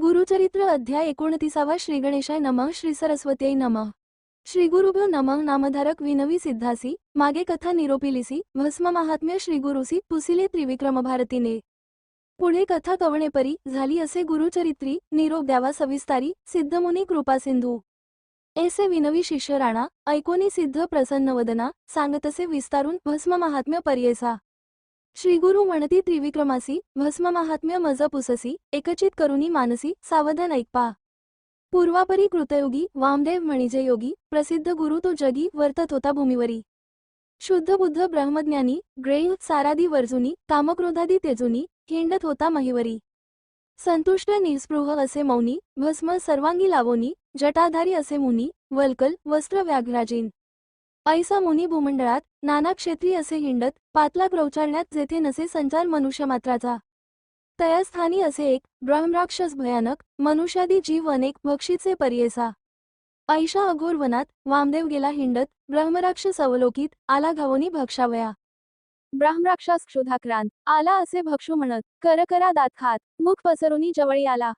गुरुचरित्र अध्याय एकोणतीसावा श्री गणेशाय नमः श्री सरस्वतीय नमः. श्री गुरुभ्यो नमः नामधारक विनवी सिद्धासी मागे कथा निरोपिलिसी भस्म महात्म्य श्री गुरुसी पुसिले त्रिविक्रम भारतीने पुढे कथा कवणेपरी झाली असे गुरुचरित्री निरोप द्यावा सविस्तारी सिद्धमुनी कृपासिंधू एसे विनवी शिष्य राणा ऐकोनी सिद्ध प्रसन्न वदना सांगतसे विस्तारून भस्म महात्म्य पर्येसा. श्रीगुरु म्हणती त्रिविक्रमासी भस्म महात्म्य मज पुससी एकचित करुनी मानसी सावधान ऐकपा. पूर्वापरी कृतयोगी वामदेव म्हणजे योगी प्रसिद्ध गुरु तो जगी वर्तत होता भूमीवरी. शुद्ध बुद्ध ब्रह्मज्ञानी ग्रेह सारादी वर्जुनी कामक्रोधादी तेजुनी हिंडत होता महिवरी. संतुष्ट निस्पृह असे मौनी भस्म सर्वांगी लावोनी जटाधारी असे मुनी वल्कल वस्त्र व्याघ्राजीन. ऐसा मुनी भूमंडळात नाना क्षेत्री असे हिंडत पातला प्रौचारण्यात जेथे नसे संचार मनुष्य मात्राचा तयास्थानी असे एक ब्रह्मराक्षस भयानक मनुष्यादी जीव अनेक भक्षीचे पर्येसा. ऐशा अघोर वनात वामदेव गेला हिंडत ब्रह्मराक्षस अवलोकित आला घावोनी भक्षावया. ब्राह्मराक्षस क्षुधाक्रांत आला असे भक्षू म्हणत करकरा दात खात मुख पसरुनी जवळी आला.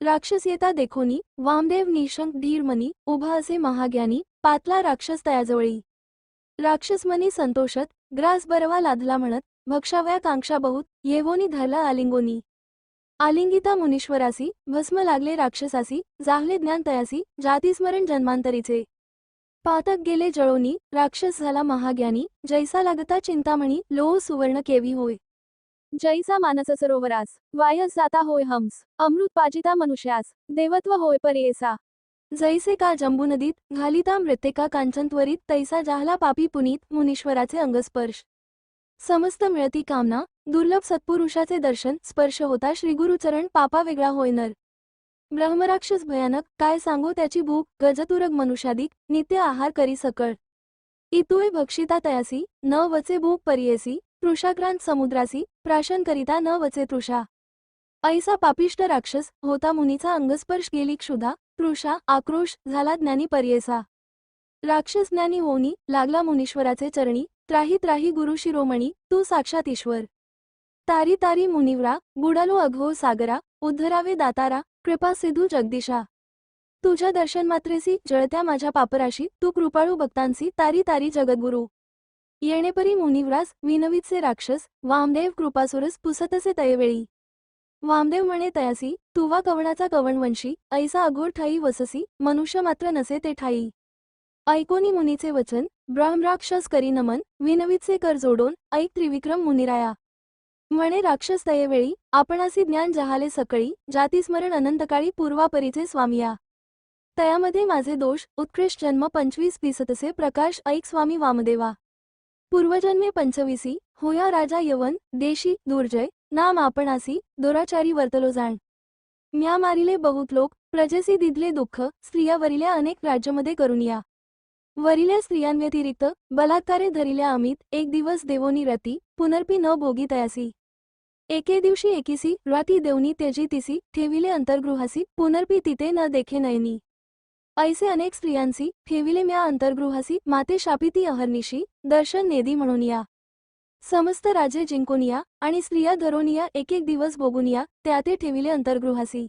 राक्षस येता देखोनी वामदेव निशंक धीरमनी उभा असे महाज्ञानी पातला राक्षस तयाजवळी. राक्षसमनी संतोषत ग्रास बरवा लादला म्हणत भक्षावया कांक्षा बहुत येवोनी धरला आलिंगोनी. आलिंगिता मुनीश्वरासी भस्म लागले राक्षसासी जाहले ज्ञान तयासी जातीस्मरण जन्मांतरीचे. पातक गेले जळोनी राक्षस झाला महाज्ञानी जैसा लागता चिंतामणी लोह सुवर्ण केवी होय. जैसा मानस सरोवरास वायस जाता होय हंस अमृत पाजिता मनुष्यास देवत्व होय परेसा. जैसे का जंबुनदीत घालिता मृत्येका कांचन त्वरित तैसा जाहला पापी पुनीत मुनीश्वराचे अंगस्पर्श. समस्त मिळती कामना दुर्लभ सत्पुरुषाचे दर्शन स्पर्श होता श्रीगुरुचरण पापा वेगळा होय नर ब्रह्मराक्षस भयानक काय सांगो त्याची भूक गजतुरग मनुष्यादिक नित्य आहार करी सकळ. इतुय भक्षिता तयासी न वचे भूक परियसी तृषाक्रांत समुद्रासी प्राशन करिता न वचे तृषा. ऐसा पापिष्ट राक्षस होता मुनीचा अंगस्पर्श गेली क्षुधा तृषा आक्रोश झाला ज्ञानी पर्येसा. राक्षस ज्ञानी होनी लागला मुनीश्वराचे चरणी. त्राही त्राही गुरु शिरोमणी तू साक्षात ईश्वर. तारी तारी मुनिवरा बुडालो अघो सागरा उद्धरावे दातारा कृपा सिधू जगदीशा. तुझ्या दर्शन मात्रेसी जळत्या माझ्या पापराशी तू कृपाळू भक्तांसी तारी तारी जगद्गुरु. येणेपरी मुनिव्रास विनवीचे राक्षस वामदेव कृपासुरस पुसतसे तयवेळी. वामदेव म्हणे तयासी तुवा कवणाचा कवणवंशी ऐसा अघोर ठाई वससी मनुष्य मात्र नसे ते ठाई. ऐकोनी मुनीचे वचन ब्रह्मराक्षस करी नमन विनवीचे कर जोडून ऐक त्रिविक्रम मुनिराया. म्हणे राक्षस तयेवेळी आपणासी ज्ञान जहाले सकळी जातीस्मरण अनंतकाळी पूर्वापरीचे स्वामिया. तयामध्ये माझे दोष उत्कृष्ट जन्म पंचवीस पिसतसे प्रकाश ऐक स्वामी वामदेवा. पूर्वजन्मे पंचवीसी होया राजा यवन देशी दुर्जय नाम आपणासी दुराचारी वर्तलो जाण. म्या मारिले बहुत लोक प्रजेसी दिदले दुःख स्त्रिया वरिल्या अनेक राज्यमध्ये या. वरिल्या स्त्रियांव्यतिरिक्त बलात्कारे धरिल्या अमित एक दिवस देवोनी रती पुनर्पी न भोगी तयासी. एके दिवशी एकीसी राती देवनी तेजी तिसी ठेविले अंतर्गृहासी पुनर्पी तिथे न देखे नयनी. ऐसे अनेक स्त्रियांसी ठेविले म्या अंतर्गृहासी माते शापिती अहर्निशी दर्शन नेदी म्हणून या. समस्त राजे जिंकुनिया आणि स्त्रिया धरोनिया एक एक दिवस बोगुनिया त्या ते ठेविले अंतर्गृहासी.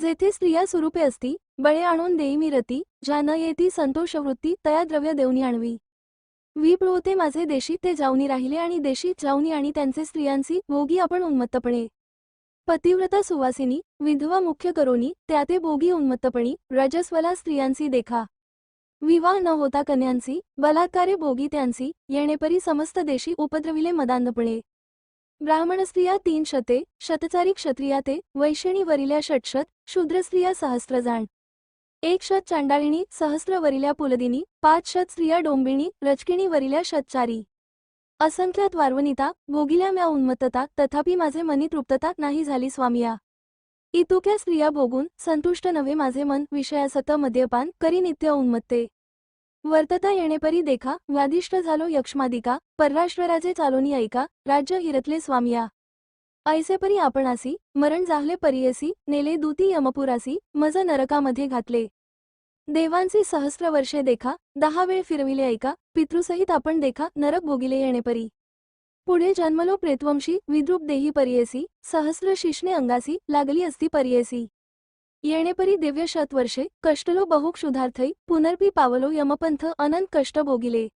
जेथे स्त्रिया स्वरूपे असती बळे आणून देई मी रती ज्या न येती संतोषवृत्ती तया द्रव्य देवनी आणवी. विप्रोते माझे देशी ते जाऊनी राहिले आणि देशी जाऊनी आणि त्यांचे स्त्रियांसी भोगी आपण उन्मत्तपणे. पतिव्रता सुवासिनी विधवा मुख्य करोनी त्या ते भोगी उन्मत्तपणी रजस्वला स्त्रियांसी देखा. विवाह न होता कन्यांसी बलात्कारे भोगी त्यांसी येणेपरी समस्त देशी उपद्रविले मदांधपणे. ब्राह्मण स्त्रिया तीन शते शतचारी क्षत्रिया ते वैश्यणी वरिल्या षटशत शूद्र स्त्रिया सहस्र जाण. एक शत चांडाळिणी सहस्र वरिल्या पुलदिनी पाच शत स्त्रिया डोंबिणी रचकिणी वरिल्या शतचारी असंख्यात वारवनिता भोगिल्या म्या उन्मत्तता तथापि माझे मनी तृप्तता नाही झाली स्वामिया. इतुक्या स्त्रिया भोगून संतुष्ट नव्हे माझे मन विषयासत मद्यपान करी नित्य उन्मत्ते. वर्तता येणेपरी देखा व्याधिष्ट झालो यक्ष्मादिका परराष्ट्रराजे चालोनी ऐका राज्य हिरतले स्वामिया. ऐसेपरी आपणासी मरण जाहले परियसी नेले दूती यमपुरासी मज नरकामध्ये घातले. देवांची सहस्र वर्षे देखा दहा वेळ फिरविले ऐका पितृसहित आपण देखा नरक भोगिले येणेपरी. पुढे जन्मलो प्रेतवंशी विद्रूप देही परियसी सहस्र शिष्णे अंगासी लागली असती परियसी. येणेपरी दिव्य शतवर्षे कष्टलो बहुक क्षुधार्थै पुनर्पी पावलो यमपंथ अनंत कष्ट भोगिले.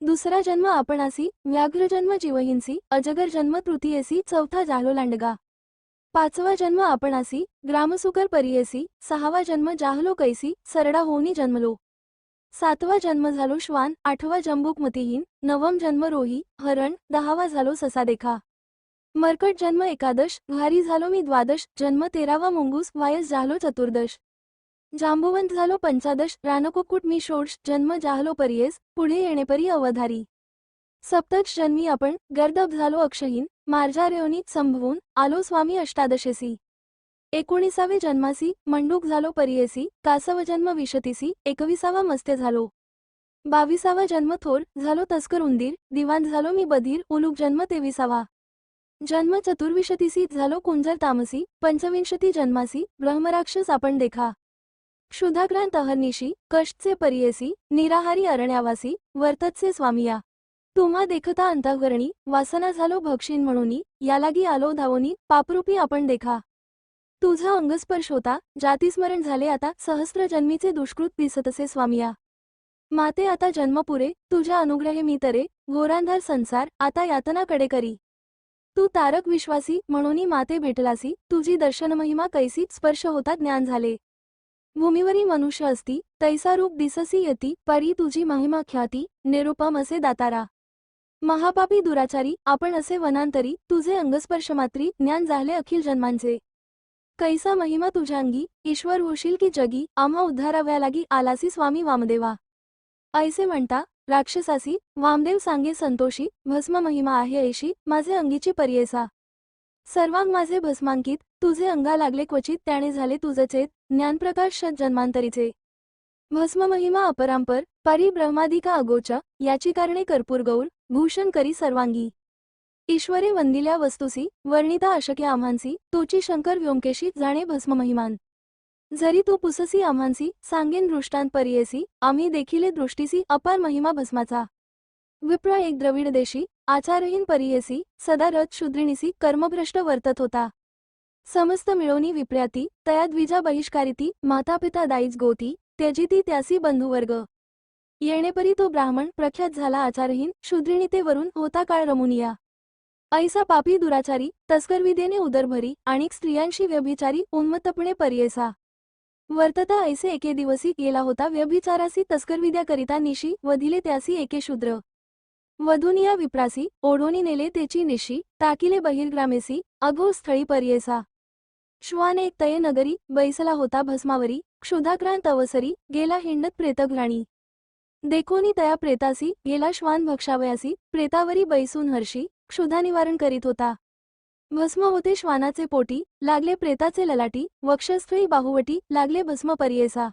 दुसरा जन्म आपणासी व्याघ्र जन्म जीवहिंसी अजगर जन्म तृतीयसी चौथा जाहलो लांडगा. पाचवा जन्म आपणासी ग्रामसुकर परियेसी सहावा जन्म जाहलो कैसी सरडा होऊनी जन्मलो. सातवा जन्म झालो श्वान आठवा जंबूक मतिहीन नवम जन्म रोही हरण दहावा झालो ससा देखा मर्कट जन्म एकादश घारी झालो मी द्वादश जन्म तेरावा मुंगूस वायस झालो चतुर्दश. जांबुवंत झालो पंचादश रानकुक्कुट मी षोडश जन्म जाहलो परियेस पुढे येणेपरी अवधारी. सप्तच जन्मी आपण गर्दभ झालो अक्षहीन मार्जारेवनीत संभवून आलो स्वामी अष्टादशेसी. एकोणीसावे जन्मासी मंडूक झालो परियेसी कासव जन्म विशतीसी एकविसावा मस्ते झालो. बावीसावा जन्म थोर झालो तस्कर उंदीर दिवाण झालो मी बधीर उलूक जन्म तेविसावा. जन्म चतुर्विशतीसी झालो कुंजर तामसी पंचविंशती जन्मासी ब्रह्मराक्षस आपण देखा. क्षुधाक्रांत अहर्निशी कष्टचे परियेसी निराहारी अरण्यावासी वर्ततसे स्वामिया. तुम्हा देखता अंतःकरणी वासना झालो भक्षीन म्हणून यालागी आलो धावोनी पापरूपी आपण देखा. तुझा अंगस्पर्श होता. जातीस्मरण झाले आता. सहस्र जन्मीचे दुष्कृत दिसतसे स्वामिया. माते आता जन्म पुरे तुझ्या अनुग्रहे मी तरे. घोरांधार संसार. आता यातनाकडे करी. तू तारक विश्वासी. म्हणूनही माते भेटलासी. तुझी दर्शन महिमा कैसी स्पर्श होता ज्ञान झाले. भूमीवरी मनुष्य असती. तैसा रूप दिससी यती. परी तुझी महिमा ख्याती. निरुपम असे दातारा. महापापी दुराचारी. आपण असे वनांतरी. तुझे अंगस्पर्श मात्री. ज्ञान झाले अखिल जन्मांचे. कैसा महिमा तुझ्या अंगी ईश्वर होशील की जगी आम्हा उद्धाराव्या लागी आलासी स्वामी वामदेवा. ऐसे म्हणता राक्षसासी वामदेव सांगे संतोषी भस्म महिमा आहे ऐशी माझे अंगीची पर्येसा. सर्वांग माझे भस्मांकित तुझे अंगा लागले क्वचित त्याने झाले तुझचे ज्ञानप्रकाश जन्मांतरीचे. भस्म महिमा अपरांपर परी ब्रह्मादिका अगोचा याची कारणे कर्पूर गौर भूषण करी सर्वांगी. ईश्वरे वंदिल्या वस्तुसी वर्णिता अशके आम्हांसी तोची शंकर व्योमकेशी जाणे भस्म महिमान जरी तू पुससी आम्हांसी सांगेन दृष्टांत परियेसी आम्ही देखिले दृष्टीसी अपार महिमा भस्माचा. विप्र एक द्रविड देशी आचारहीन परियेसी सदा रथ शूद्रिणीसी कर्मभ्रष्ट वर्तत होता. समस्त मिळवणी विप्र्याती तया द्विजा बहिष्कारिती मातापिता दाईज गोती त्यजिती त्यासी बंधुवर्ग. येणेपरी तो ब्राह्मण प्रख्यात झाला आचारहीन शुद्रिणीतेवरून होता काळ रमुनिया. ऐसा पापी दुराचारी तस्करविदेने उदरभरी आणि स्त्रियांशी व्यभिचारी उन्मत्तपणे पर्येसा. वर्तता ऐसे एके दिवसी गेला होता व्यभिचारासी तस्करविद्याकरिता निशी वधिले त्यासी एके शूद्र. वधुनिया विप्रासी ओढोनी नेले तेची निशी ताकिले बहिर्ग्रामेसी अघो स्थळी पर्येसा. श्वान एक तये नगरी बैसला होता भस्मावरी क्षुधाक्रांत अवसरी गेला हिंडत प्रेतघ्राणी देखोनी तया प्रेतासी गेला श्वान भक्षावयासी प्रेतावरी बैसून हर्षी क्षुधानिवारण करीत होता. भस्म होते श्वानाचे पोटी लागले प्रेताचे ललाटी वक्षस्थळी बाहुवटी लागले भस्म परियेसा.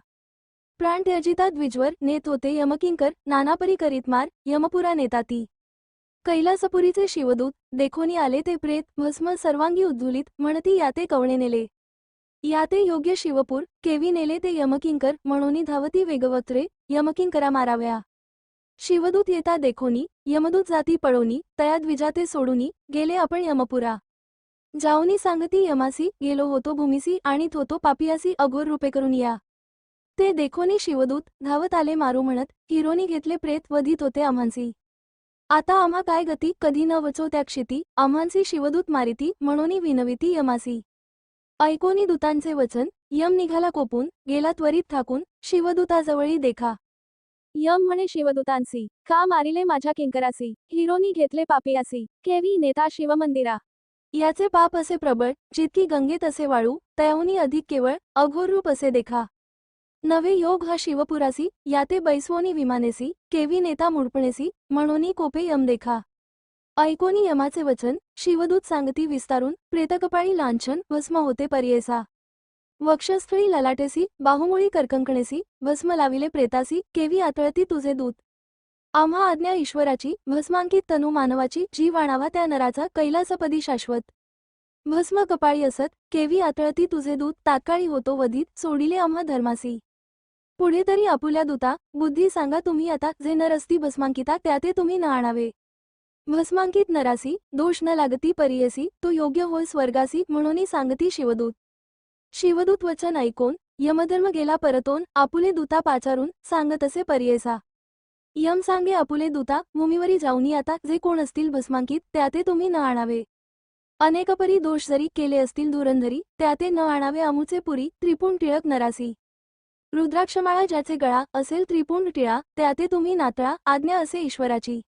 प्राण त्यजिता द्विजवर नेत होते यमकिंकर नानापरी करीत मार यमपुरा नेताती. कैलासपुरीचे शिवदूत देखोनी आले ते प्रेत भस्म सर्वांगी उद्धुलित म्हणती याते कवणे नेले. याते योग्य शिवपूर केवी नेले ते यमकिंकर म्हणून धावती वेगवत्रे यमकिंकरा माराव्या. शिवदूत येता देखोनी यमदूत जाती पळोनी तया द्विजाते सोडूनी गेले आपण यमपुरा. जाऊनी सांगती यमासी गेलो होतो भूमिसी आणि थोतो पापियासी अघोर रूपे करून या. ते देखोनी शिवदूत धावत आले मारू म्हणत हिरोनी घेतले प्रेत वधित होते आम्हांसी. आता आम्हा काय गती कधी न वचो त्या क्षिती आम्हांसी शिवदूत मारिती म्हणून विनविती यमासी. ऐकोनी दूतांचे वचन यम निघाला कोपून गेला त्वरित थाकून शिवदूताजवळी देखा. यम म्हणे शिवदूतांसी का मारिले माझ्या किंकरासी हिरोनी घेतले पापियासी केवी नेता शिवमंदिरा. याचे पाप असे प्रबळ जितकी गंगेत असे वाळू तयाहुनी अधिक केवळ अघोर रूप असे देखा. नवे योग हा शिवपुरासी याते बैसवोनी विमानेसी केवी नेता मुडपणेसी म्हणूनी कोपे यम देखा. ऐकोनी यमाचे वचन शिवदूत सांगती विस्तारून प्रेतकपाळी लांछन भस्म होते पर्येसा. वक्षस्थळी ललाटेसी बाहुमुळी कर्कंकणेसी भस्म लाविले प्रेतासी केवी आतळती तुझे दूत. आम्हा आज्ञा ईश्वराची भस्मांकित तनु मानवाची जीव आणावा त्या नराचा कैलासपदी शाश्वत. भस्म कपाळी असत केवी आतळती तुझे दूत तात्काळी होतो वधीत सोडिले आम्हा धर्मासी. पुढे तरी आपुल्या दूता बुद्धी सांगा तुम्ही आता जे नर असती भस्मांकिता त्या ते तुम्ही न आणावे. भस्मांकित नरासी दोष न लागती परियसी तू योग्य होय स्वर्गासी म्हणून सांगती शिवदूत. शिवदूत वचन ऐकून यमधर्म गेला परतोन आपुले दूता पाचारून सांगत असे पर्येसा. यम सांगे आपुले दूता भूमीवरी जाऊनी आता जे कोण असतील भस्मांकित त्याते तुम्ही न आणावे. अनेकपरी दोष जरी केले असतील धुरंधरी त्याते न आणावे अमुचे पुरी त्रिपुण टिळक नरासी. रुद्राक्षमाळा ज्याचे गळा असेल त्रिपुंड टिळा त्याते तुम्ही नातळा आज्ञा असे ईश्वराची.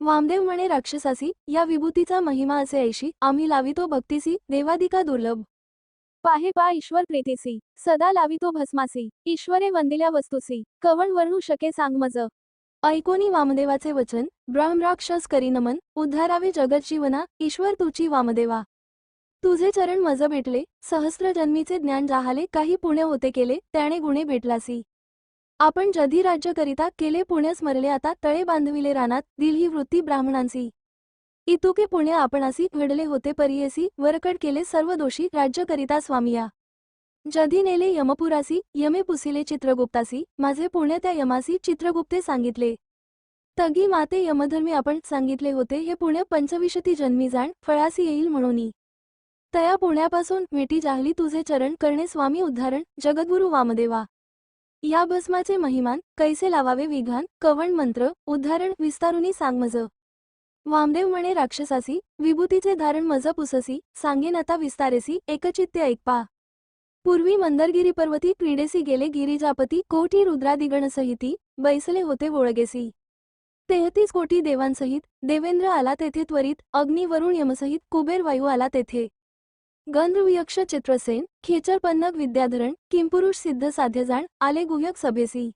वामदेव म्हणे राक्षसासी या विभूतीचा महिमा असे ऐशी आम्ही लावितो भक्तीसी देवादिका दुर्लभ. पाहे पा ईश्वर प्रीतीसी सदा लावितो भस्मासी ईश्वरे वंदिल्या वस्तुसी कवण वर्णू शके सांग मज. ऐकोनी वामदेवाचे वचन ब्रह्मराक्षस करी नमन उद्धारावे जगत जीवना ईश्वर तुची वामदेवा. तुझे चरण मज भेटले सहस्र जन्मीचे ज्ञान जाहाले काही पुण्य होते केले त्याने गुणे भेटलासी. आपण जधी राज्य करिता केले पुण्य स्मरले आता तळे बांधविले रानात दिल ही वृत्ती ब्राह्मणांसी. इतुके पुण्य आपणासी घडले होते परियेसी वरकड केले सर्व दोषी राज्य करिता स्वामिया. जधी नेले यमपुरासी यमे पुसिले चित्रगुप्तासी माझे पुण्य त्या यमासी चित्रगुप्ते सांगितले. तगी माते यमधर्मी आपण सांगितले होते हे पुण्य पंचविशती जन्मी जाण फळासी येईल म्हणून. तया पुण्यापासून मिटी जाहली तुझे चरण करणे स्वामी उद्धारण जगद्गुरु वामदेवा. या भस्माचे महिमान कैसे लावावे विघान कवण मंत्र उद्धारण विस्तारुनी सांगमज. वामदेव म्हणे राक्षसासी विभूतीचे धारण मज पुससी सांगेन आता विस्तारेसी एकचित्ते ऐकपा. पूर्वी मंदरगिरी पर्वती क्रीडेसी गेले गिरिजापती कोटी रुद्रादिगणसहिती बैसले होते वोळगेसी तेहतीस कोटी देवांसहित देवेंद्र आला तेथे त्वरित अग्निवरुण यमसहित कुबेर वायू आला तेथे. गंधर्वयक्ष चित्रसेन खेचरपन्नक विद्याधरण किंपुरुष सिद्ध साध्यजाण आले गुह्यक सभेसी.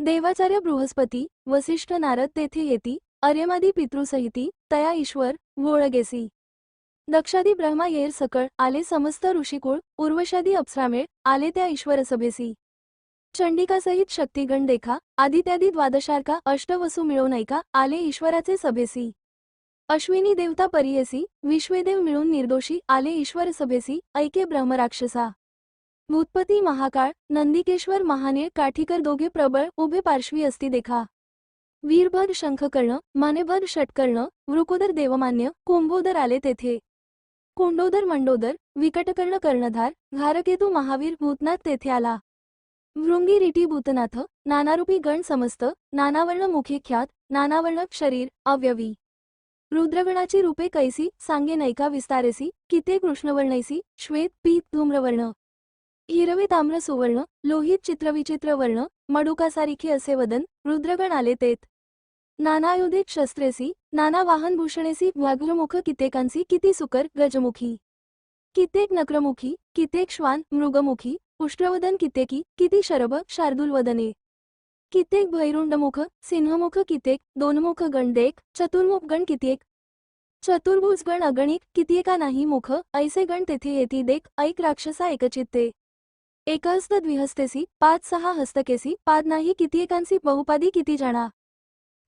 देवाचार्य बृहस्पती वसिष्ठ नारद तेथे येती अर्यमादी पितृसहिती तया ईश्वर वोळगेसी दक्षादी ब्रह्मा येर सकळ आले समस्त ऋषिकुळ उर्वशादी अप्सरामेळ आले त्या ईश्वर सभेसी चंडिकासहित शक्तिगण देखा आदित्यादी द्वादशार्का अष्टवसू मिळवून ऐका आले ईश्वराचे सभेसी. अश्विनी देवता परियसी विश्वेदेव मिळून निर्दोषी आले ईश्वर सभेसी ऐके ब्रह्मराक्षसा. भूतपती महाकाळ नंदिकेश्वर महाने काठीकर दोघे प्रबळ उभे पार्श्वी असती देखा. वीरभर शंखकर्ण मानेभर षटकर्ण वृकोदर देवमान्य कुंभोदर आले तेथे. कोंडोदर मंडोदर विकटकर्ण कर्णधार घारकेतू महावीर भूतनाथ तेथे आला. भृंगी रिटी भूतनाथ नानारूपी गण समस्त नानावर्ण मुखे ख्यात नानावर्ण शरीर अव्यवी. रुद्रगणाची रूपे कैसी सांगे नैका विस्तारेसी किते कृष्णवर्णैसी श्वेत पीत धूम्रवर्ण. हिरवे ताम्र सुवर्ण लोहित चित्रविचित्र वर्ण मडुकासारिखे असे वदन रुद्रगण आले तेत. नानायुधिक शस्त्रेसी नाना वाहन भूषणेसी व्याघ्रमुख कित्येकांसी किती सुकर गजमुखी. कित्येक नक्रमुखी कित्येक श्वान मृगमुखी उष्ट्रवदन कित्येकी किती शरभ शार्दूलवदने. कित्येक भैरुंडमुख सिंहमुख कित्येक दोनमुख गण देख चतुर्मुख गण कित्येक. चतुर्भुज गण अगणिक कित्येका नाही मुख ऐसे गण तेथे येती देख ऐक राक्षसा एकचित्ते. एकहस्त द्विहस्तेसी पाच सहा हस्तकेसी पाद नाही कित्येकांसी बहुपादी किती जाणा.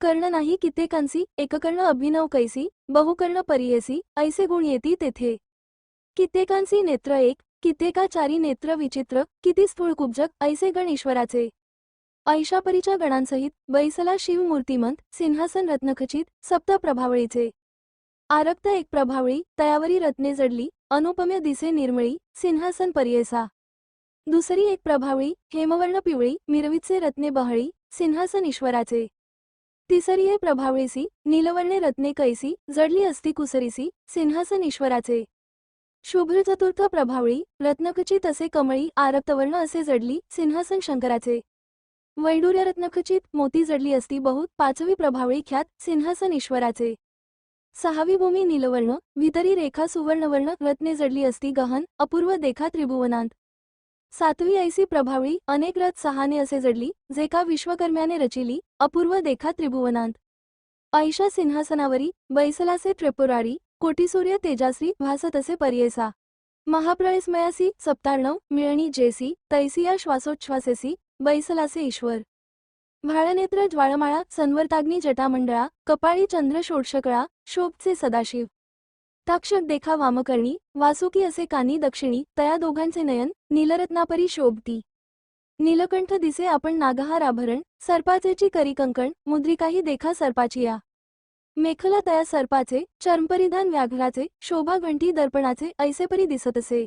कर्ण नाही कित्येकांसी एककर्ण अभिनव कैसी बहुकर्ण परियसी ऐसे गुण येती तेथे. कित्येकांसी नेत्र एक कित्येका चारी नेत्र विचित्र किती स्थूळ कुब्जक ऐसे गण ईश्वराचे. ऐशापरीच्या गणांसहित बैसला शिवमूर्तिमंत सिंहासन रत्नखचित सप्त प्रभावळीचे. आरक्त एक प्रभावळी तयावरी रत्ने जडली अनुपम्य दिसे निर्मळी सिंहासन पर्येसा. दुसरी एक प्रभावळी हेमवर्ण पिवळी मिरवीचे रत्ने बहळी सिंहासन ईश्वराचे. तिसरी आहे प्रभावळीसी नीलवर्णे रत्ने कैसी जडली असती कुसरीसी सिंहासन ईश्वराचे शुभ्र चतुर्थ प्रभावळी रत्नखचित असे कमळी आरक्तवर्ण असे जडली सिंहासन शंकराचे. वैडूर्य रत्नखचित मोती जडली असती बहुत पाचवी प्रभावळी ख्यात सिंहासन ईश्वराचे सहावी भूमी नीलवर्ण वितरी रेखा सुवर्णवर्ण रत्ने जडली असती गहन अपूर्व देखा त्रिभुवनांत. सातवी ऐसी प्रभावळी अनेक रथ सहाने असे जडली जे का विश्वकर्म्याने रचिली अपूर्व देखा त्रिभुवनांत. ऐशा सिंहासनावरी बैसलासे त्रिपुरारी कोटीसूर्य तेजाश्री भासत असे पर्येसा महाप्रळयस्मयासी सप्तार्णव मिळणी जेसी तैसिया श्वासोच्छ्वासेसी बैसलासे ईश्वर. भाळनेत्र ज्वाळमाळा सन्वर्ताग्नी जटामंडळा कपाळी चंद्र षोडशकळा शोभचे सदाशिव. ताक्षक देखा वामकर्णी वासुकी असे कानी दक्षिणी तया दोघांचे नयन नीलरत्नापरी शोभती. नीलकंठ दिसे आपण नागहार आभरण सर्पाचेची करी कंकण मुद्रिकाही देखा सर्पाचिया मेखला तया सर्पाचे चर्मपरिधान व्याघ्राचे शोभा घंटी दर्पणाचे ऐसेपरी दिसत असे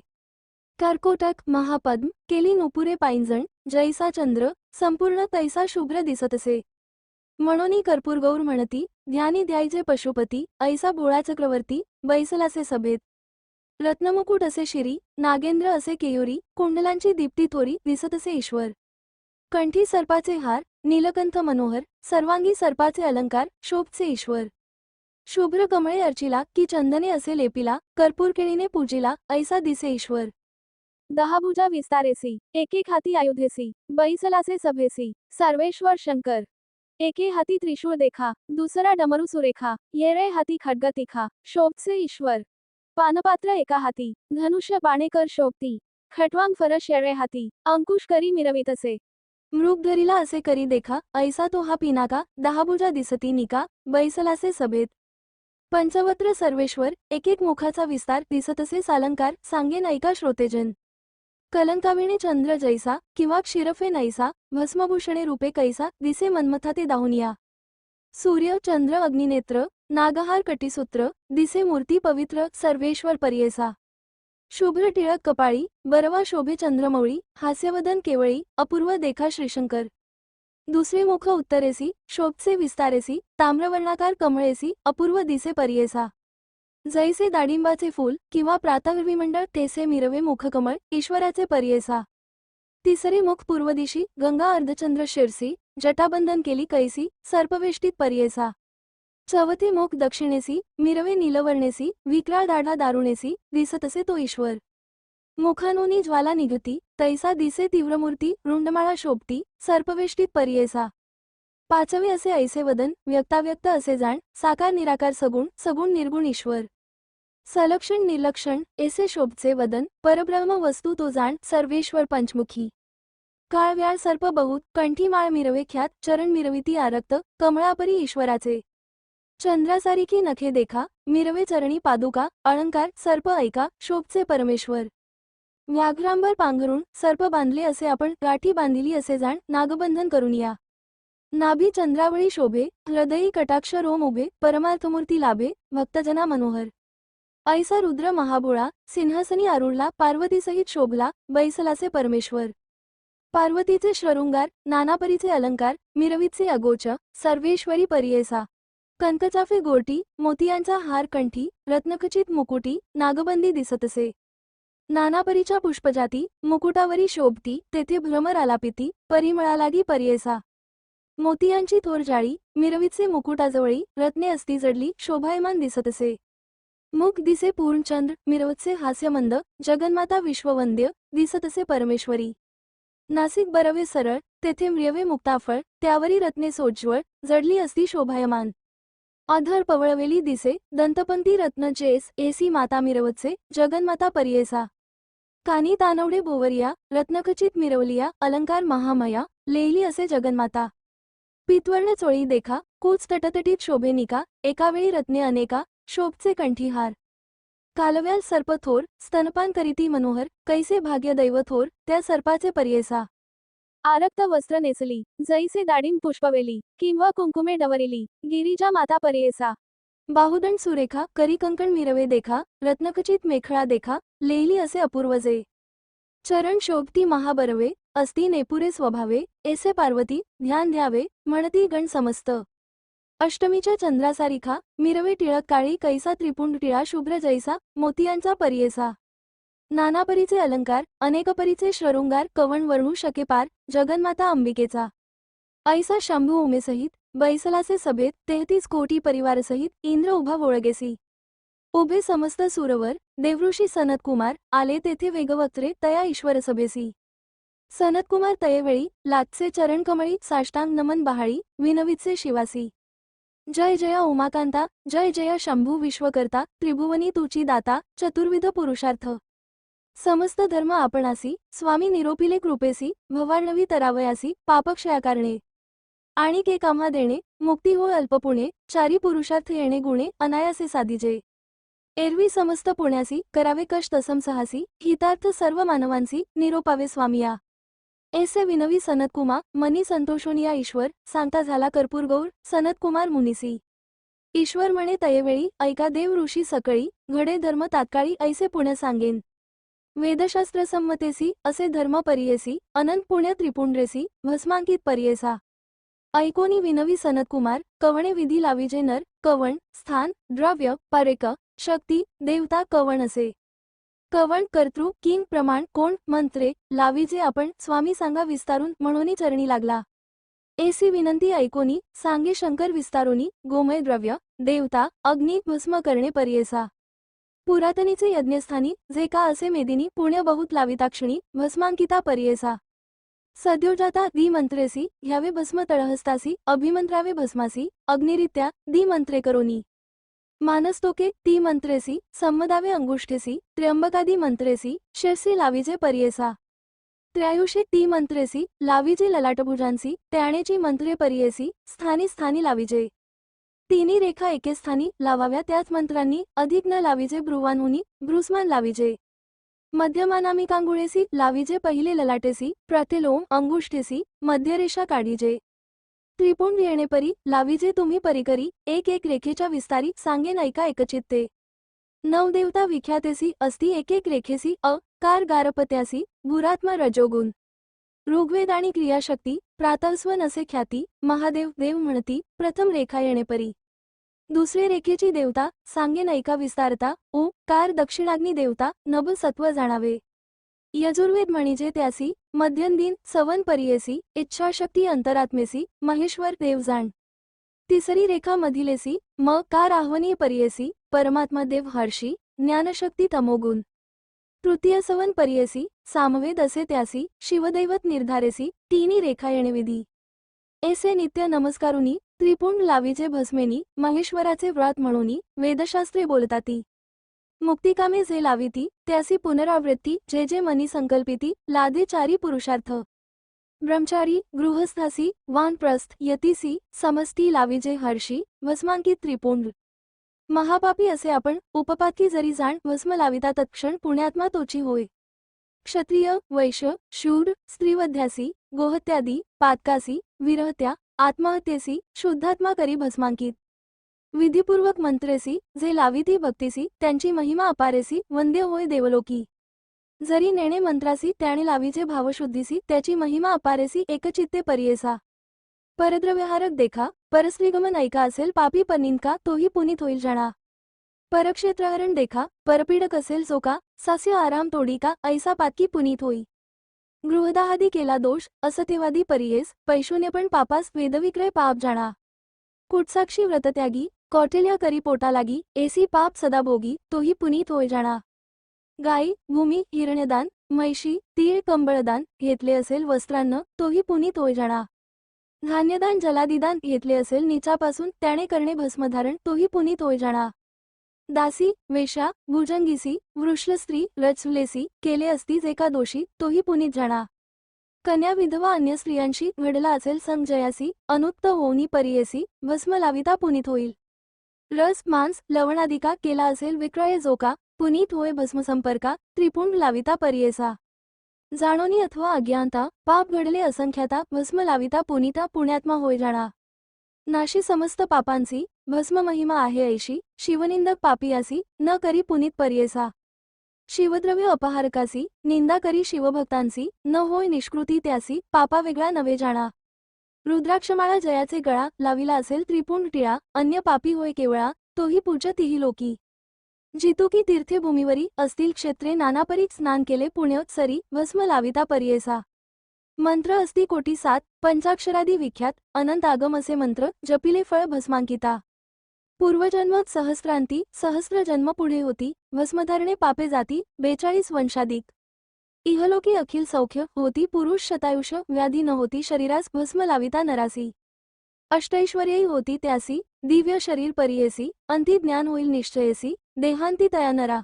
कर्कोटक महापद्म केली नुपुरे पायंजण जैसा चंद्र संपूर्ण तैसा शुभ्र दिसत म्हणूनही कर्पूर गौर म्हणती ध्यानी द्यायचे पशुपती ऐसा बोळा चक्रवर्ती बैसलासे सभेत. रत्नमुकुट असे शिरी नागेंद्र असे केयुरी कुंडलांची दीप्ती थोरी दिसत असे ईश्वर. कंठी सर्पाचे हार नीलकंठ मनोहर सर्वांगी सर्पाचे अलंकार शोभचे ईश्वर. शुभ्र कमळे अर्चिला की चंदने असे लेपिला कर्पूर केळीने पूजिला ऐसा दिसे ईश्वर. दहाभुजा विस्तारेसी एकेक हाती आयुधेसी बैसलासे सभेसी सर्वेश्वर शंकर. एके हाती त्रिशूळ देखा दुसरा डमरू सुरेखा येरे हाती खड्ग तिखा शोभचे ईश्वर. पानपात्र एका हाती धनुष्य बाणेकर शोभती खटवांग फरश येरे हाती अंकुश करी मिरवित असे मृग धरीला असे करी देखा ऐसा तो हा पिनाका दहाभुजा दिसती निका बैसलासे सभेत. पंचवत्र सर्वेश्वर एक एक मुखाचा विस्तार दिसत असे सालंकार सांगेन ऐका श्रोतेजन. कलंकाविणी चंद्र जैसा किंवा क्षीरफे नैसा भस्मभूषणे रूपे कैसा दिसे मन्मथा ते दाहुनिया सूर्य चंद्र अग्निनेत्र नागहार कटीसूत्र दिसे मूर्ती पवित्र सर्वेश्वर पर्येसा. शुभ्र टिळक कपाळी बरवा शोभे चंद्रमौळी हास्यवदन केवळी अपूर्व देखा श्रीशंकर. दुसरे मुख उत्तरेसी शोभचे विस्तारेसी ताम्रवर्णाकार कमळेसी अपूर्व दिसे पर्येसा. जैसे दाडिंबाचे फूल किंवा प्रातर्विमंडळ तेसे मिरवे मुखकमळ ईश्वराचे पर्येसा तिसरे मुख पूर्व दिशी गंगा अर्धचंद्र शिरसी जटाबंधन केली कैसी सर्पवेष्टीत पर्येसा चौथी मुख दक्षिणेसी मिरवे नीलवर्णेसी विक्राळ दाढा दारुणेसी दिसतसे तो ईश्वर. मुखानुनी ज्वाला निघती तैसा दिसे तीव्रमूर्ती रुंडमाळा शोभती सर्पवेष्टीत पर्येसा पाचवे असे ऐसे वदन व्यक्ताव्यक्त असे जाण साकार निराकार सगुण सगुण निर्गुण ईश्वर. सलक्षण निर्लक्षण एसे शोभचे वदन परब्रह्म वस्तू तो जाण सर्वेश्वर पंचमुखी. काळव्याळ सर्प बहुत कंठी माळ मिरवे ख्यात चरण मिरविती आरक्त कमळापरी ईश्वराचे. चंद्रासारिखी नखे देखा मिरवे चरणी पादुका अलंकार सर्प ऐका शोभचे परमेश्वर. व्याघ्रांबर पांघरून सर्प बांधले असे आपण गाठी बांधिली असे जाण नागबंधन करून या नाभी चंद्रावळी शोभे हृदयी कटाक्ष रोम उभे परमार्थमूर्ती लाभे भक्तजना मनोहर. ऐसा रुद्र महाबोळा सिंहासनी आरुढला पार्वतीसहित शोभला बैसलाचे परमेश्वर. पार्वतीचे श्रृंगार नानापरीचे अलंकार मिरवीचे अगोच सर्वेश्वरी परियेसा. कंकचाफे गोटी मोतियांचा हार कंठी रत्नखचित मुकुटी नागबंदी दिसत असे नानापरीच्या पुष्पजाती मुकुटावरी शोभती तेथे भ्रमर आलापिती परिमळालागी परियेसा. मोतियांची थोर जाळी मिरवीचे मुकुटाजवळी रत्ने असती जडली शोभायमान दिसत असे. मुख दिसे पूर्णचंद्र मिरवतचे हास्यमंद जगन्माता विश्ववंद्य दिसत असे परमेश्वरी. नासिक बरवे सरळ तेथे म्रियवे मुक्ताफळ त्यावरी रत्ने सोज्वळ जडली असती शोभायमान. अधर पवळवेली दिसे दंतपंती रत्न चेस एसी माता मिरवतचे जगन्माता पर्येसा. कानी तानवडे बोवरिया रत्नखचित मिरवलिया अलंकार महामया लेली असे जगन्माता. पित्वर्ण चोळी देखा कूच तटतटीत शोभेनिका एकावेळी रत्ने अनेका शोभचे कंठीहार. कालव्याल सर्प थोर स्तनपान करीती मनोहर कैसे भाग्य दैव थोर त्या सर्पाचे पर्येसा आरक्त वस्त्र नेसली जैसे दाडीम पुष्पवेली किंवा कुंकुमे डवरिली गिरिजा माता पर्येसा बाहुदंड सुरेखा करी कंकण मिरवे देखा रत्नकचित मेखळा देखा लेली असे अपूर्वजे चरण शोभती महाबरवे अस्ति नेपुरे स्वभावे एसे पार्वती ध्यान द्यावे म्हणती गण समस्त. अष्टमीच्या चंद्रासारिखा मिरवे टिळक काळी कैसा त्रिपुंड टिळा शुभ्र जैसा मोतियांचा परियेसा. नानापरीचे अलंकार अनेकपरीचे श्रृंगार कवण वर्णू शके पार जगन्माता अंबिकेचा. ऐसा शंभू उमेसहित बैसलाचे सभेत तेहतीस कोटी परिवारसहित इंद्र उभा वोळगेसी. उभे समस्त सुरवर देवऋषी सनतकुमार आले तेथे वेगवत्रे तया ईश्वर सभेसी सनतकुमार तयेवेळी लाटचे चरण कमळी साष्टांग नमन बहाळी विनवीचे शिवासी. जय जय उमाकांता जय जय शंभू विश्वकर्ता त्रिभुवनी तुची दाता चतुर्विध पुरुषार्थ. समस्त धर्म आपणासी स्वामी निरोपिले कृपेसी भवार्णवी तरावयासी पापक्षयाकारणे. आणि के कामा देणे मुक्ती हो अल्पपुणे चारी पुरुषार्थ येणे गुणे अनायासे साधिजे. एरवी समस्त पुण्यासी करावे कष्ट समसहासी हितार्थ सर्व मानवांसी निरोपावे स्वामिया. एसे विनवी सनतकुमा मनी संतोषोनिया ईश्वर सांगता झाला कर्पूर गौर सनतकुमार मुनिसी. ईश्वर म्हणे तयेवेळी ऐका देव ऋषी सकळी घडे धर्म तात्काळी ऐसे पुण्य सांगेन. वेदशास्त्र संमतेसी असे धर्म परियेसी अनंत पुण्य त्रिपुंड्रेसी भस्मांकित परियेसा. ऐकोनी विनवी सनतकुमार कवणे विधी लाविजे नर कवण स्थान द्रव्य पारेक शक्ती देवता कवण असे. कवण कर्तृ किंग प्रमाण कोण मंत्रे लावीजे आपण स्वामी सांगा विस्तारून म्हणून चरणी लागला. एसी विनंती ऐकोनी सांगे शंकर विस्तारोनी गोमय द्रव्य देवता अग्नी भस्म करणे पर्येसा. पुरातनीचे यज्ञस्थानी जे का असे मेदिनी पुण्य बहुत लाविताक्षणी भस्मांकिता पर्येसा. सद्योजाता दी मंत्रेसी ह्यावे भस्म तळहस्तासी अभिमंत्रावे भस्मासी अग्निरित्या दी मंत्रे करोनी मानस्तोके ती मंत्रेसी संमदावे अंगुष्ठेसी त्र्यंबकादी मंत्रेसी शिरसी लाविजे परियेसा त्र्यायुषे ती मंत्रेसी लाविजे ललाटभुजांसी त्याणेची मंत्रे परियेसी स्थानी स्थानी लाविजे. तिन्ही रेखा एके स्थानी लावाव्या त्याच मंत्रांनी अधिक न लाविजे ब्रुवानुनी ब्रुस्मान लाविजे. मध्यमानामिकांगुळेसी लाविजे पहिले ललाटेसी प्रथिलोम अंगुष्ठेसी मध्यरेषा काढीजे. त्रिपुंड येणेपरी लाविजे तुम्ही परिकरी एक एक रेखेच्या विस्तारी सांगे ऐका एकचित्ते. नवदेवता विख्यातेसी अस्ति एक एक रेखेसी अ कार गारपत्यासी भुरात्मा रजोगुण. ऋग्वेद आणि क्रियाशक्ती प्रातस्व असे ख्याती महादेव देव म्हणती प्रथम रेखा येणेपरी. दुसरे रेखेची देवता सांगे ऐका विस्तारता उ कार दक्षिणाग्नी देवता नभ सत्व जाणावे. यजुर्वेद म्हणिजे त्यासी मध्यंदीन सवन परियेसी इच्छाशक्ती अंतरात्मेसी महेश्वर देवजाण तिसरी रेखा मधिलेसी म कार आह्वनीय परियेसी परमात्मा देव हर्षी ज्ञानशक्ती तमोगुण. तृतीय सवन परियेसी सामवेद असे त्यासी शिवदैवत निर्धारेसी तिन्ही रेखा येणेविधी. एसे नित्य नमस्कारुनी त्रिपुंड लावीचे भस्मेनी महेश्वराचे व्रत म्हणूनी वेदशास्त्रे बोलताती. मुक्तिकामे जे लाविती त्यासी पुनरावृत्ती जे जे मनी संकल्पिती लादे चारी पुरुषार्थ. ब्रह्मचारी गृहस्थासी वानप्रस्थ यतीसी समस्ती लाविजे हर्षी वस्मांकित त्रिपुंड. महापापी असे आपण उपपातकी जरी जाण भस्म लाविता तत्क्षण पुण्यात्मा तोची होय. क्षत्रिय वैश्य शूर स्त्रीवध्यासी गोहत्यादी पातकासी विरहत्या आत्महत्येसी शुद्धात्मा करी भस्मांकित. विधिपूर्वक मंत्रेसी जे लाविती भक्तीसी त्यांची महिमा अपारेसी वंद्य होय देवलोकी. जरी नेणे मंत्रासी त्याने लावीचे भावशुद्धीसी त्याची महिमा अपारेसी एकचित्ते परियेसा. परद्रव्यहारक देखा परस्त्रीगमन ऐका असेल पापी पनिंदका तोही पुनीत होईल जाणा. परक्षेत्रहरण देखा परपीडक असेल चोका सास्य आराम तोडिका ऐसा पातकी पुनीत होई. गृहदाहादी केला दोष असत्यवादी परियेस पण पापास वेदविक्रय पाप जाणा. कुटसाक्षी व्रतत्यागी कौटिल्य करी पोटा लागी एसी पाप सदा भोगी तोही पुनीत होय जाणा. गाई भूमी हिरण्यदान म्हैशी तीळ कंबळदान घेतले असेल वस्त्रांना तोही पुनीत होय जाणा. धान्यदान जलादिदान घेतले असेल निचापासून त्याने करणे भस्मधारण तोही पुनीत होय जाणा. दासी वेशा भुजंगीसी वृषलस्त्री रचलेसी केले असतीच एका दोषी तोही पुनीत जाणा. कन्या विधवा अन्य स्त्रियांशी घडला असेल संजयासी अनुत्त होऊनी परियसी भस्म लाविता पुनीत होईल. रस मांस लवणादिका केला असेल विक्रय जोका पुनीत होय भस्मसंपर्का त्रिपुंड लाविता परियेसा. जाणोनी अथवा अज्ञानता पाप घडले असंख्याता भस्म लाविता पुनीता पुण्यात्मा होय जाणा नाशी समस्त पापांची भस्म महिमा आहे ऐशी शिवनिंदक पापियासी न करी पुनीत परियेसा. शिवद्रव्य अपहारकासी निंदा करी शिवभक्तांची न होय निष्कृती त्यासी पापा वेगळा नवे जाणा. रुद्राक्षमाळा जयाचे गळा लाविला असेल त्रिपुंड टिळा अन्य पापी होय केवळा तोही पूज्य तिही लोकी जितुकी तीर्थभूमीवरी असतील क्षेत्रे नानापरीत स्नान केले पुण्योत्सरी भस्म लाविता परियेसा. मंत्र असती कोटी सात पंचाक्षरादी विख्यात अनंत आगम असे मंत्र जपिले फळ भस्मांकिता. पूर्वजन्मात सहस्रांती सहस्र जन्म पुढे होती भस्मधारणे पापे जाती बेचाळीस वंशाधिक. इहलोकी अखिल सौख्य होती पुरुष शतायुष व्याधी न होती शरीरास भस्म लाविता नरासी. अष्टैश्वर्यही होती त्यासी दिव्य शरीर परियेसी अंती ज्ञान होईल निश्चयसी देहांती तया नरा.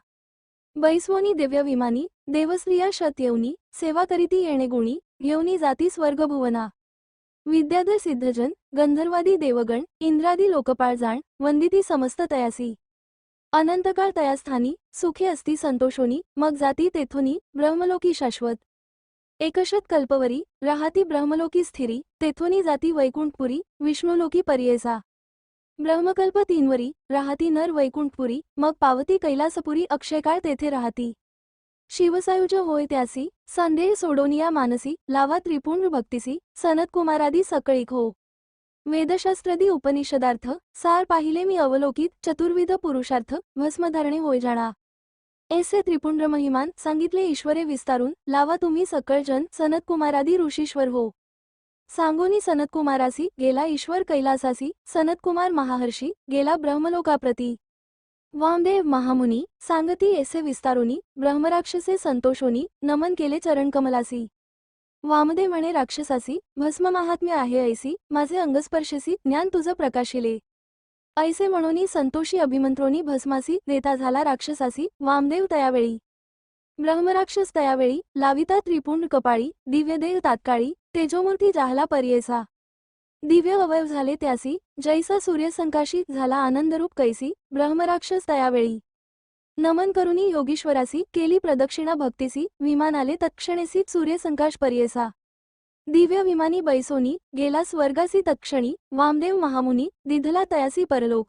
बैस्वोनी दिव्य विमानी देवस्त्रिया शत येऊनी सेवा करीती येणे गुणी घेऊनी जाती स्वर्गभुवना विद्याधर सिद्धजन गंधर्वादी देवगण इंद्रादी लोकपाळ जाण वंदिती समस्त तयासी. अनंतकाळ तयास्थानी सुखी असती संतोषोनी मग जाती तेथोनी ब्रह्मलोकी शाश्वत. एकशत कल्पवरी राहती ब्रह्मलोकी स्थिरी तेथोनी जाती वैकुंठपुरी विष्णुलोकी पर्येसा. ब्रह्मकल्प तीनवरी राहाती नर वैकुंठपुरी मग पावती कैलासपुरी अक्षयकाळ तेथे राहती. शिवसायुज होय त्यासी संदेह सोडोनिया मानसी लावा त्रिपुंड भक्तिसी सनत कुमारादी सकळीक हो. वेदशास्त्रदी उपनिषदार्थ सार पाहिले मी अवलोकित चतुर्विध पुरुषार्थ भस्मधारणे होय जाणा. ऐसे त्रिपुंड्र महिमान सांगितले ईश्वरे विस्तारून लावा तुम्ही सकळजन सनतकुमारादी ऋषीश्वर हो. सांगोनी सनतकुमारासी गेला ईश्वर कैलासासी सनतकुमार महाहर्षी गेला ब्रह्मलोकाप्रती. वामदेव महामुनी सांगती एसे विस्तारुनी ब्रह्मराक्षसे संतोषोनी नमन केले चरणकमलासी. वामदेव म्हणे राक्षसासी भस्म महात्म्य आहे ऐसी माझे अंगस्पर्शसी ज्ञान तुझं प्रकाशिले. ऐसे म्हणून संतोषी अभिमंत्रोनी भस्मासी देता झाला राक्षसासी वामदेव तयावेळी. ब्रह्मराक्षस तयावेळी लाविता त्रिपुंड कपाळी दिव्यदेव तात्काळी तेजोमूर्ती जाहला पर्येसा. दिव्य अवयव झाले त्यासी जैसा सूर्यसंकाशी झाला आनंदरूप कैसी ब्रह्मराक्षस तयावेळी. नमन करुनी योगीश्वरासी केली प्रदक्षिणा भक्तीसी विमानाले तत्क्षणेसी सूर्यसंकाश पर्येसा. दिव्य विमानी बैसोनी गेला स्वर्गासी तत्क्षणी वामदेव महामुनी दिधला तयासी परलोक.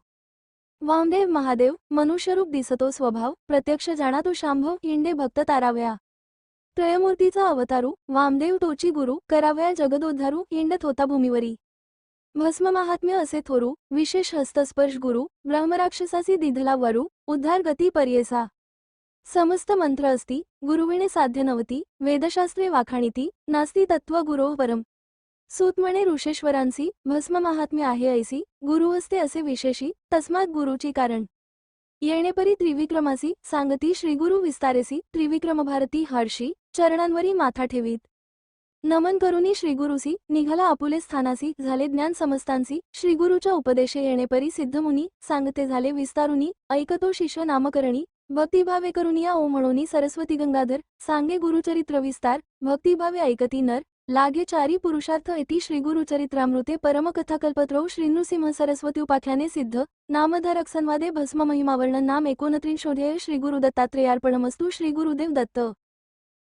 वामदेव महादेव मनुष्यरूप दिसतो स्वभाव प्रत्यक्ष जाणा तो शांभव हिंडे भक्त ताराव्या. त्रयमूर्तीचा अवतारू वामदेव तोची गुरु करावया जगदोद्धारू हिंडत होता भूमीवरी. भस्म महात्म्य असे थोरू विशेष हस्तस्पर्श गुरु ब्रह्मराक्षसासी दिधला वरू उद्धार गती पर्येसा. समस्त मंत्र असती गुरुविणे साध्य नवती वेदशास्त्रे वाखाणीती नास्ती तत्व गुरो परम सूत ऋषेश्वरांसी भस्म महात्म्य आहे ऐसी गुरु असते असे विशेषी तस्मात गुरुची कारण. येणेपरी त्रिविक्रमासी सांगती श्रीगुरु विस्तारेसी त्रिविक्रम भारती हर्षी चरणांवरी माथा ठेवीत. नमन करुनी श्रीगुरुसी निघाला आपुले स्थानासी झाले ज्ञान समस्तांसी श्रीगुरुच्या उपदेशे येणेपरी सिद्धमुनी सांगते झाले विस्तारुनी ऐकतो शिष्य नामकरणी भक्तिभावे करुनिया ओ म्हणोनी सरस्वती गंगाधर सांगे गुरुचरित्र विस्तार भक्तिभावे ऐकती नर लागे चारी पुरुषार्थ इति श्रीगुरुचरित्रामृते परमकथाकल्पत्रौ श्रीनृसिंह सरस्वती उपाख्याने सिद्ध नामधारक संवादे भस्म महिमावर्णन नाम एकोणत्रिंशोध्याय श्रीगुरु श्री श्रीगुरुदेव दत्त.